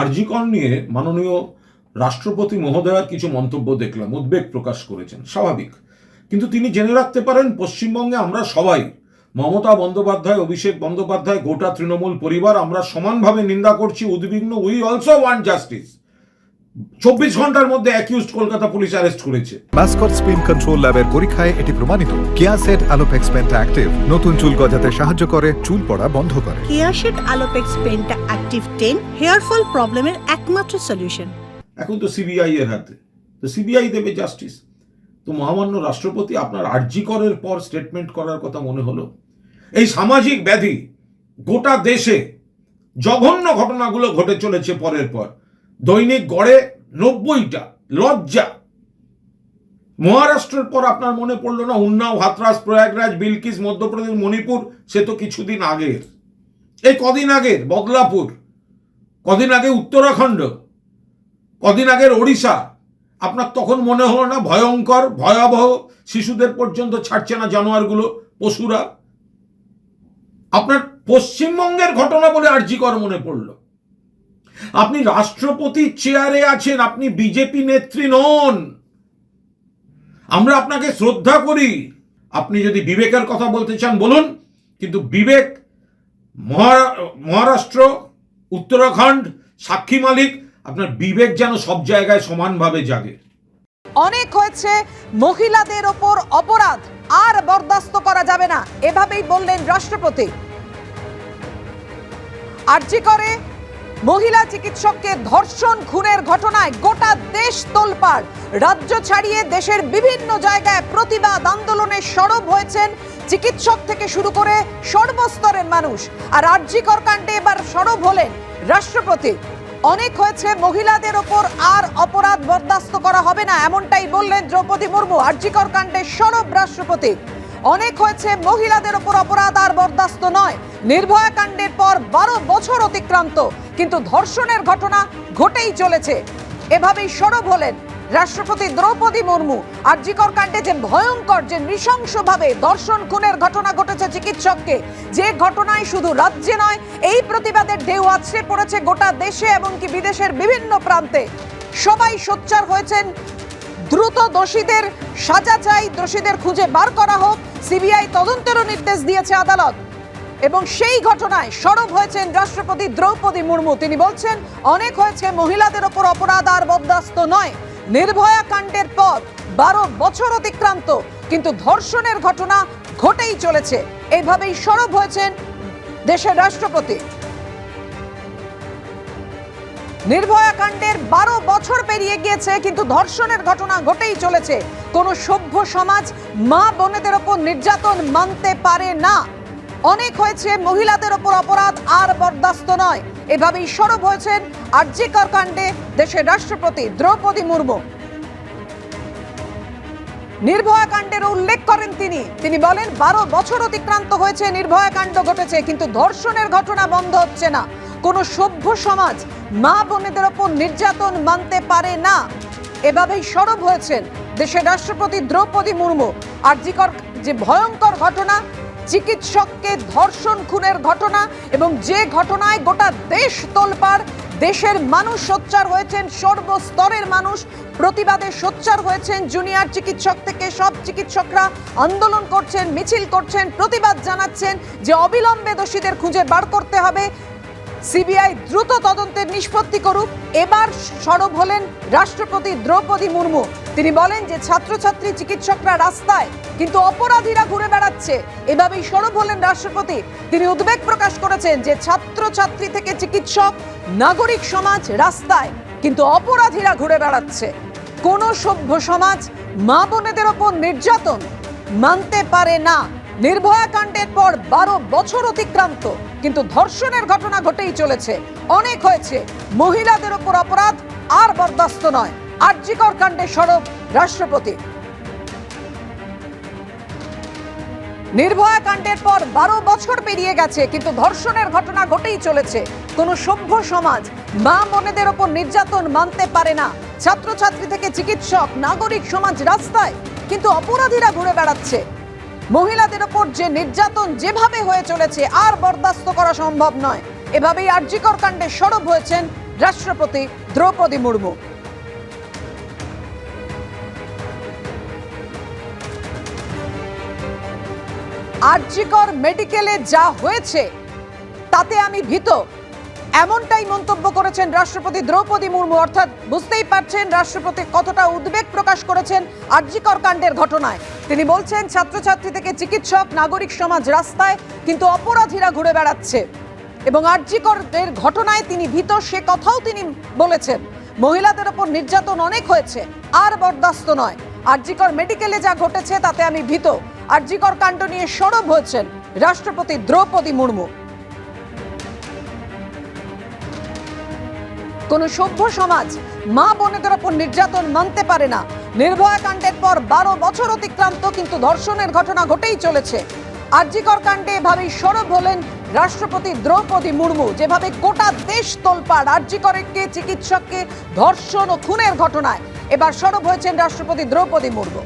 আরজিকর নিয়ে মাননীয় রাষ্ট্রপতি মহোদয়ার কিছু মন্তব্য দেখলাম, উদ্বেগ প্রকাশ করেছেন, স্বাভাবিক। কিন্তু তিনি জেনে রাখতে পারেন, পশ্চিমবঙ্গে আমরা সবাই, মমতা বন্দ্যোপাধ্যায়, অভিষেক বন্দ্যোপাধ্যায়, গোটা তৃণমূল পরিবার, আমরা সমানভাবে নিন্দা করছি, উদ্বিগ্ন উই অলসো ওয়ান্ট জাস্টিস চব্বিশ ঘণ্টার মধ্যে অ্যাকিউজড কলকাতা পুলিশ অ্যারেস্ট করেছে। মাস্কট স্পিন কন্ট্রোল ল্যাবের পরীক্ষায় এটি প্রমাণিত। কেয়াসেট অ্যালোপেক্স পেন্টা অ্যাক্টিভ নতুন চুল গজাতে সাহায্য করে চুল পড়া বন্ধ করে। আলোপেক্স পেনটা অ্যাক্টিভ টেন হেয়ার ফল প্রবলেমের একমাত্র সলিউশন এখন তো সিবিআই এর হাতে। তো সিবিআই দেবে জাস্টিস তো মহামান্য রাষ্ট্রপতি আপনার আর্জিকরের পর স্টেটমেন্ট করার কথা মনে হলো। এই সামাজিক ব্যাধি গোটা দেশে জঘন্য ঘটনাগুলো ঘটে চলেছে পরের পর। দৈনিক গড়ে নব্বইটা, লজ্জা। মহারাষ্ট্রের পর আপনার মনে পড়ল না, উন্নাও, হাতরাস, প্রয়াগরাজ, বিলকিস, মধ্যপ্রদেশ, মণিপুর, সে তো কিছুদিন আগের। এই কদিন আগের, বদলাপুর, কদিন আগে উত্তরাখণ্ড, কদিন আগের ওড়িশা। আপনার তখন মনে হলো না, ভয়ঙ্কর, ভয়াবহ শিশুদের পর্যন্ত ছাড়ছে না জানোয়ারগুলো, পশুরা? আপনার পশ্চিমবঙ্গের ঘটনা বলে আর্জিকর মনে পড়ল। আপনি রাষ্ট্রপতির চেয়ারে আছেন, আপনি বিজেপি নেত্রী নন। আমরা আপনাকে শ্রদ্ধা করি। আপনি যদি বিবেকের কথা বলতে চান, বলুন। কিন্তু বিবেক, মহা- মহারাষ্ট্র, উত্তরাখণ্ড, সাক্ষী মালিক, আপনার বিবেক যেন সব জায়গায় সমানভাবে জাগে। অনেক হয়েছে, মহিলাদের ওপর অপরাধ। আর বরদাস্ত করা যাবে না। এভাবেই বললেন রাষ্ট্রপতি। আরজি করে মহিলা চিকিৎসককে ধর্ষণ খুনের ঘটনায় গোটা দেশ তোলপাড়। রাজ্য ছাড়িয়ে দেশের বিভিন্ন জায়গায় প্রতিবাদ আন্দোলনে সরব হয়েছেন চিকিৎসক থেকে শুরু করে সর্বস্তরের মানুষ। আর আরজিকর কাণ্ডে এবার সরব হলেন রাষ্ট্রপতি। অনেক হয়েছে, মহিলাদের ওপর আর অপরাধ বরদাস্ত করা হবে না, এমনটাই বললেন দ্রৌপদী মুর্মু। আরজিকর কাণ্ডে সরব রাষ্ট্রপতি। অনেক হয়েছে, মহিলাদের ওপর অপরাধ আর বরদাস্ত নয়। নির্ভয়া কাণ্ডের পর বারো বছর অতিক্রান্ত, কিন্তু ধর্ষণের ঘটনা ঘটেই চলেছে। এভাবেই সরব হলেন রাষ্ট্রপতি দ্রৌপদী মুর্মু। আরজিকর কাণ্ডে যে ভয়ঙ্কর, যে নৃশংসভাবে দর্শন খুনের ঘটনা ঘটেছে চিকিৎসককে, যে ঘটনায় শুধু রাজ্যে নয়, এই প্রতিবাদের ঢেউ আছড়ে পড়েছে গোটা দেশে এবং কি বিদেশের বিভিন্ন প্রান্তে। সবাই সোচ্চার হয়েছেন দ্রুত দোষীদের সাজা চাই, দোষীদের খুঁজে বার করা হোক, সিবিআই তদন্তেরও নির্দেশ দিয়েছে আদালত। এবং সেই ঘটনায় সরব হয়েছেন রাষ্ট্রপতি দ্রৌপদী মুর্মু। তিনি বলছেন, অনেক হয়েছে, মহিলাদের ওপর অপরাধ আর বরদাস্ত নয়। নির্ভয়া কাণ্ডের পর বারো বছর অতিক্রান্ত, কিন্তু ধর্ষণের ঘটনা ঘটেই চলেছে। এইভাবেই সরব হয়েছেন দেশের রাষ্ট্রপতি। নির্ভয়া কাণ্ডের বারো বছর পেরিয়ে গিয়েছে, কিন্তু ধর্ষণের ঘটনা ঘটেই চলেছে। কোনো সভ্য সমাজ মা বোনেদের ওপর নির্যাতন মানতে পারে না। অনেক হয়েছে মহিলাদের ওপর অপরাধ, আর বরদাস্ত নয়। এভাবেই সরব হয়েছেন আর্যিকর কাণ্ডে দেশের রাষ্ট্রপতি দ্রৌপদী মুর্মু। নির্ভয়া কাণ্ডের উল্লেখ করেন তিনি। তিনি বলেন, বারো বছর অতিক্রান্ত হয়েছে, নির্ভয়া কাণ্ড ঘটেছে, কিন্তু ধর্ষণের ঘটনা বন্ধ হচ্ছে না। কোনো সভ্য সমাজ মা বোনেদের ওপর নির্যাতন মানতে পারে না। এভাবেই সরব হয়েছেন দেশের রাষ্ট্রপতি দ্রৌপদী মুর্মু। আরজিকর যে ভয়ঙ্কর ঘটনা, চিকিৎসককে ধর্ষণ খুনের ঘটনা এবং যে ঘটনায় গোটা দেশ তোলপাড়, দেশের মানুষ সোচ্চার হয়েছেন, সর্বস্তরের মানুষ প্রতিবাদে সোচ্চার হয়েছেন, জুনিয়র চিকিৎসক থেকে সব চিকিৎসকরা আন্দোলন করছেন, মিছিল করছেন, প্রতিবাদ জানাচ্ছেন যে অবিলম্বে দোষীদের খুঁজে বার করতে হবে। সিবিআই দ্রুত তদন্তের নিষ্পত্তি করুক। এবার সরব হলেন রাষ্ট্রপতি দ্রৌপদী মুর্মু। তিনি বলেন যে ছাত্রছাত্রী চিকিৎসকরা রাস্তায়, কিন্তু অপরাধীরা ঘুরে বেড়াচ্ছে। এভাবেই সরব হলেন রাষ্ট্রপতি। তিনি উদ্বেগ প্রকাশ করেছেন যে ছাত্রছাত্রী থেকে চিকিৎসক, নাগরিক সমাজ রাস্তায়, কিন্তু অপরাধীরা ঘুরে বেড়াচ্ছে। কোন সভ্য সমাজ মা বোনেদের ওপর নির্যাতন মানতে পারে না। নির্ভয়া কাণ্ডের পর বারো বছর অতিক্রান্ত। কিন্তু ধর্ষণের ঘটনা ঘটেই চলেছে। অনেক হয়েছে। মহিলাদের ওপর অপরাধ আর বরদাস্ত নয়। আর্যিকর কাণ্ডে সরব রাষ্ট্রপতি। নির্ভয়া কাণ্ডের পর বারো বছর পেরিয়ে গেছে, কিন্তু ধর্ষণের ঘটনা ঘটেই চলেছে। কোনো সভ্য সমাজ মা বোনেদের ওপর নির্যাতন মানতে পারে না। ছাত্রছাত্রী থেকে চিকিৎসক, নাগরিক সমাজ রাস্তায়, কিন্তু অপরাধীরা ঘুরে বেড়াচ্ছে। মহিলাদের ওপর যে নির্যাতন যেভাবে হয়ে চলেছে, আর বরদাস্ত করা সম্ভব নয়। এভাবেই আর্যিকর কাণ্ডে সরব হয়েছেন রাষ্ট্রপতি দ্রৌপদী মুর্মু। আরজিকর মেডিকেলে যা হয়েছে, তাতে আমি ভীত। এমনটাই মন্তব্য করেছেন রাষ্ট্রপতি দ্রৌপদী মুর্মু। অর্থাৎ বুঝতেই পারছেন রাষ্ট্রপতি কতটা উদ্বেগ প্রকাশ করেছেন আরজিকর কাণ্ডের ঘটনায়। তিনি বলছেন, ছাত্রছাত্রী থেকে চিকিৎসক, নাগরিক সমাজ রাস্তায় কিন্তু অপরাধীরা ঘুরে বেড়াচ্ছে। এবং আরজিকরের ঘটনায় তিনি ভীত, সে কথাও তিনি বলেছেন। মহিলাদের ওপর নির্যাতন অনেক হয়েছে, আর বরদাস্ত নয়। আরজিকর মেডিকেলে যা ঘটেছে, তাতে আমি ভীত। আরজিকর কাণ্ড নিয়ে সরব হয়েছেন রাষ্ট্রপতি দ্রৌপদী মুর্মু। কোন সভ্য সমাজ মা বোনেদের ওপর নির্যাতন মানতে পারে না। নির্ভয়া কাণ্ডের পর বারো বছর অতিক্রান্ত কিন্তু ধর্ষণের ঘটনা ঘটেই চলেছে। আরজিকর কাণ্ডে এভাবেই সরব হলেন রাষ্ট্রপতি দ্রৌপদী মুর্মু, যেভাবে গোটা দেশ তোলপাড় আরজিকরকে, চিকিৎসককে ধর্ষণ ও খুনের ঘটনায়। এবার সরব হয়েছেন রাষ্ট্রপতি দ্রৌপদী মুর্মু।